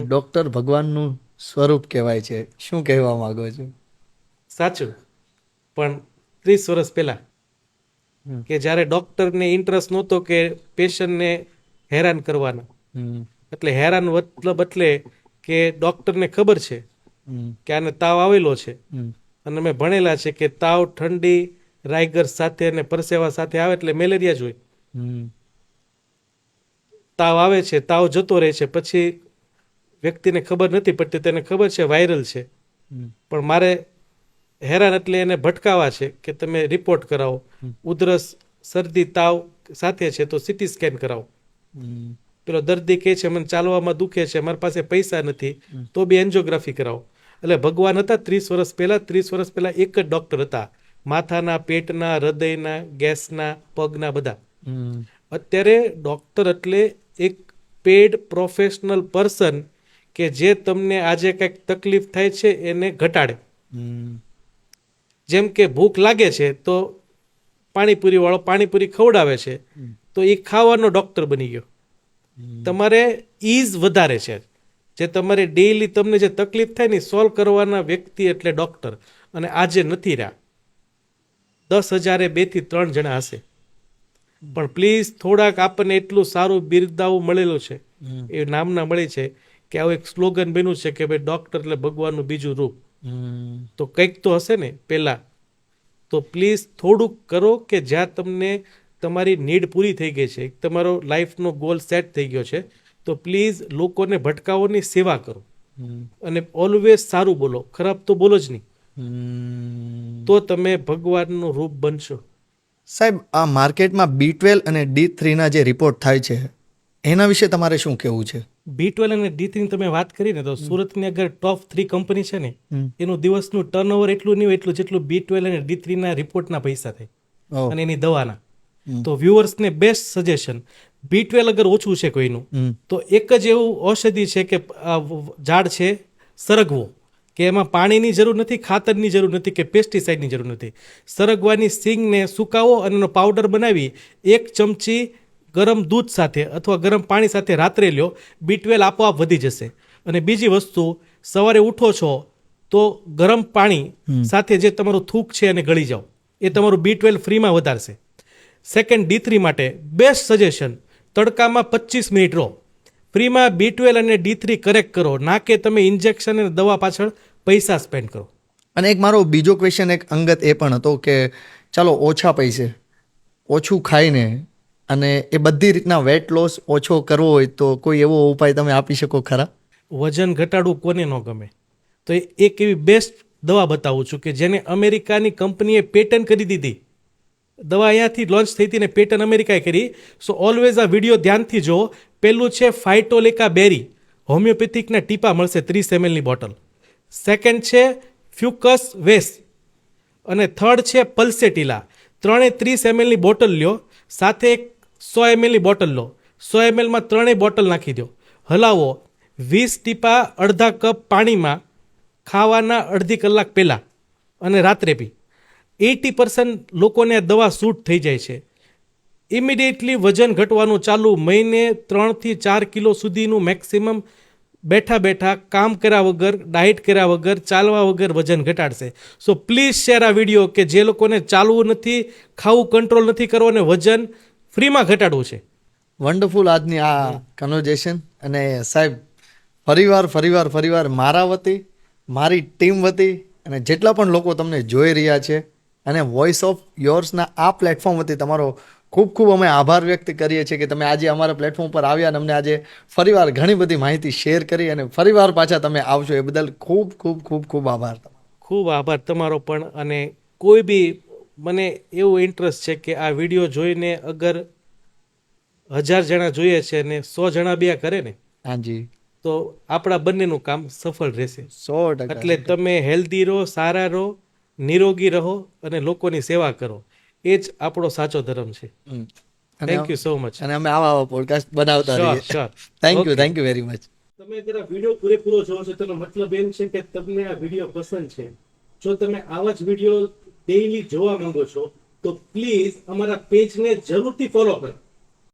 Doctor ભગવાનનું સ્વરૂપ કહેવાય છે. શું કહેવા માંગો છો? સાચું. પણ ત્રીસ વર્ષ પહેલા કે જ્યારે ડૉક્ટરને ઇન્ટરેસ્ટ નહોતો કે પેશન્ટને હેરાન કરવાનો. એટલે હેરાન મતલબ એટલે કે ડૉક્ટરને ખબર છે કે આને તાવ આવેલો છે. અને મેં ભણેલા છે કે તાવ ઠંડી રાયગર સાથે અને પરસેવા સાથે આવે એટલે મેલેરિયા જ હોય. તાવ આવે છે તાવ જતો રહે છે પછી વ્યક્તિને ખબર નથી પડતી તેને ખબર છે વાયરલ છે. પણ મારે હેરાન એટલે એને ભટકાવા છે કે તમે રિપોર્ટ કરાવો. ઉધરસ શરદી તાવ સાથે છે તો સીટી સ્કેન કરાવો. પેલો દર્દી કહે છે મને ચાલવામાં દુખે છે મારી પાસે પૈસા નથી તો બી એન્જિયોગ્રાફી કરાવો. એટલે ભગવાન હતા ત્રીસ વર્ષ પહેલા ત્રીસ વર્ષ પહેલા એક જ ડોક્ટર હતા. માથાના પેટના હૃદયના ગેસના પગના બધા. અત્યારે ડોક્ટર એટલે એક પેડ પ્રોફેશનલ પર્સન કે જે તમને આજે કંઈક તકલીફ થાય છે એને ઘટાડે. જેમ કે ભૂખ લાગે છે તો પાણીપુરી વાળો પાણીપુરી ખવડાવે છે તો એ ખાવાનો ડોક્ટર બની ગયો. તમારે ઈઝ વધારે છે. જે તમારે ડેઈલી તમને જે તકલીફ થાય ને સોલ્વ કરવાના વ્યક્તિ એટલે ડોક્ટર. અને આજે નથી રહ્યા. દસ હજારે બેથી ત્રણ જણા હશે. પણ પ્લીઝ થોડાક આપણને એટલું સારું બિરદાવું મળેલું છે. એ નામના મળી છે. કે આવું એક સ્લોગન બન્યું છે કે ભાઈ ડોક્ટર એટલે ભગવાનનું બીજું રૂપ. હમ, તો કંઈક તો હશે ને પહેલાં. તો પ્લીઝ થોડુંક કરો કે જ્યાં તમને તમારી નીડ પૂરી થઈ ગઈ છે. તમારો લાઈફનો ગોલ સેટ થઈ ગયો છે. તો પ્લીઝ લોકોને ભટકાઓની સેવા કરો. અને ઓલવેઝ સારું બોલો. ખરાબ તો બોલો જ નહીં. તો તમે ભગવાનનું રૂપ બનશો. સાહેબ આ માર્કેટમાં બી ટ્વેલ્વ અને ડી થ્રીના જે રિપોર્ટ થાય છે એના વિશે તમારે શું કહેવું છે? બી ટ્વેલ્વ અને ડી થ્રીની તમે વાત કરી ને તો સુરતની અગર ટોપ થ્રી કંપની છે ને એનું દિવસનું ટર્નઓવર એટલું નહીં એટલું જેટલું બી ટ્વેલ્વ અને ડી થ્રીના રિપોર્ટના પૈસા થાય. અને એની દવાના. તો વ્યુઅર્સને બેસ્ટ સજેશન બી ટ્વેલ્વ અગર ઓછું છે કોઈનું તો એક જ એવું ઔષધિ છે કે ઝાડ છે સરગવો કે એમાં પાણીની જરૂર નથી ખાતરની જરૂર નથી કે પેસ્ટિસાઇડની જરૂર નથી. સરગવાની સિંગને સુકાવો અને એનો પાવડર બનાવી એક ચમચી ગરમ દૂધ સાથે અથવા ગરમ પાણી સાથે રાત્રે લ્યો બી ટ્વેલ આપોઆપ વધી જશે. અને બીજી વસ્તુ સવારે ઉઠો છો તો ગરમ પાણી સાથે જે તમારું થૂક છે એને ગળી જાઓ. એ તમારું બી ટ્વેલ્વ ફ્રીમાં વધારશે. સેકન્ડ ડી થ્રી માટે બેસ્ટ સજેશન તડકામાં પચીસ મિનિટ રહો. ફ્રીમાં બી ટ્વેલ્વ અને ડી થ્રી કરેક્ટ કરો. ના કે તમે ઇન્જેક્શન અને દવા પાછળ પૈસા સ્પેન્ડ કરો. અને એક મારો બીજો ક્વેશ્ચન એક અંગત એ પણ હતો કે ચાલો ઓછા પૈસે ઓછું ખાઈને અને એ બધી રીતના વેટ લોસ ઓછો કરવો હોય તો કોઈ એવો ઉપાય તમે આપી શકો ખરા? વજન ઘટાડવું કોને ન ગમે? તો એ એક એવી બેસ્ટ દવા બતાવું છું કે જેને અમેરિકાની કંપનીએ પેટર્ન કરી દીધી. દવા અહીંયાથી લોન્ચ થઈ હતી ને પેટર્ન અમેરિકાએ કરી. સો ઓલવેઝ આ વીડિયો ધ્યાનથી જો પહેલું છે ફાઇટોલેકા બેરી હોમિયોપેથિકના ટીપા મળશે ત્રીસ એમએલની બોટલ. સેકન્ડ છે ફ્યુકસ વેસ અને થર્ડ છે પલ્સેટિલા ત્રણે ત્રીસ એમએલની બોટલ લ્યો. સાથે એક સો એમએલની બોટલ લો સો એમએલમાં ત્રણેય બોટલ નાખી દો હલાવો. વીસ ટીપા અડધા કપ પાણીમાં ખાવાના અડધી કલાક પહેલાં અને રાત્રે બી એટી પર્સન્ટ લોકોને આ દવા સૂટ થઈ જાય છે. ઇમિડિયેટલી વજન ઘટવાનું ચાલુ મહિને ત્રણથી ચાર કિલો સુધીનું મેક્સિમમ બેઠા બેઠા કામ કર્યા વગર ડાયટ કર્યા વગર, ચાલવા વગર વજન ઘટાડશે. સો પ્લીઝ શેર આ વીડિયો કે જે લોકોને ચાલવું નથી, ખાવું કંટ્રોલ નથી કરવો અને વજન ફ્રીમાં ઘટાડવું છે. વન્ડરફુલ આજની આ કન્વર્ઝેશન અને સાહેબ ફરીવાર ફરીવાર ફરીવાર મારા વતી મારી ટીમ વતી અને જેટલા પણ લોકો તમને જોઈ રહ્યા છે અને વોઇસ ઓફ યોર્સના આ પ્લેટફોર્મ વતી તમારો ખૂબ ખૂબ અમે આભાર વ્યક્ત કરીએ છીએ કે તમે આજે અમારા પ્લેટફોર્મ પર આવ્યા અને અમને આજે ફરીવાર ઘણી બધી માહિતી શેર કરી અને ફરીવાર પાછા તમે આવશો. એ બદલ ખૂબ ખૂબ ખૂબ ખૂબ આભાર ખૂબ આભાર તમારો પણ અને કોઈ બી મને એવું ઇન્ટરેસ્ટ છે કે આ વીડિયો જોઈને અગર હજાર જણા જોઈએ છે અને સો જણા બે કરે ને હાજી. તો આપણા બંનેનું કામ સફળ રહેશે. સો ટકા એટલે તમે હેલ્ધી રહો સારા રહો નિરોગી રહો અને લોકોની સેવા કરો. એ જ આપણો સાચો ધર્મ છે. થેન્ક યુ સો મચ અને અમે આવા આવા પોડકાસ્ટ બનાવતા રહીએ. Thank you thank you very much તમે જરા વીડિયો પૂરેપૂરો જોવો છો તેનો મતલબ એમ છે કે તમને આ વીડિયો પસંદ છે. જો તમે આવા જ વીડિયો ડેઈલી જોવા માંગો છો તો પ્લીઝ અમારા પેજને જરૂરથી ફોલો કરો.